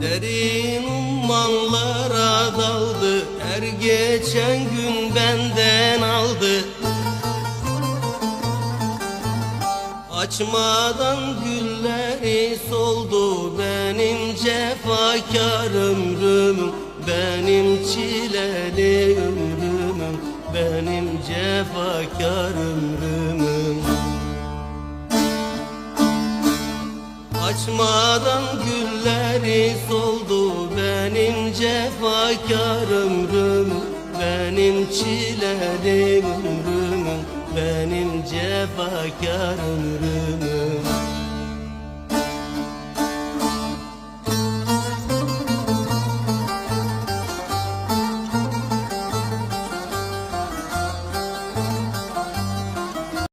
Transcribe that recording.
Derin ummanlara daldı. Her geçen gün benden aldı. Açmadan gülleri soldu. Benim cefakar ömrümüm Benim çileli ömrümüm Benim cefakar ömrümüm Açmadan gülleri soldu benim cefakar ömrüm Benim çileli ömrüm Benim cefakar ömrüm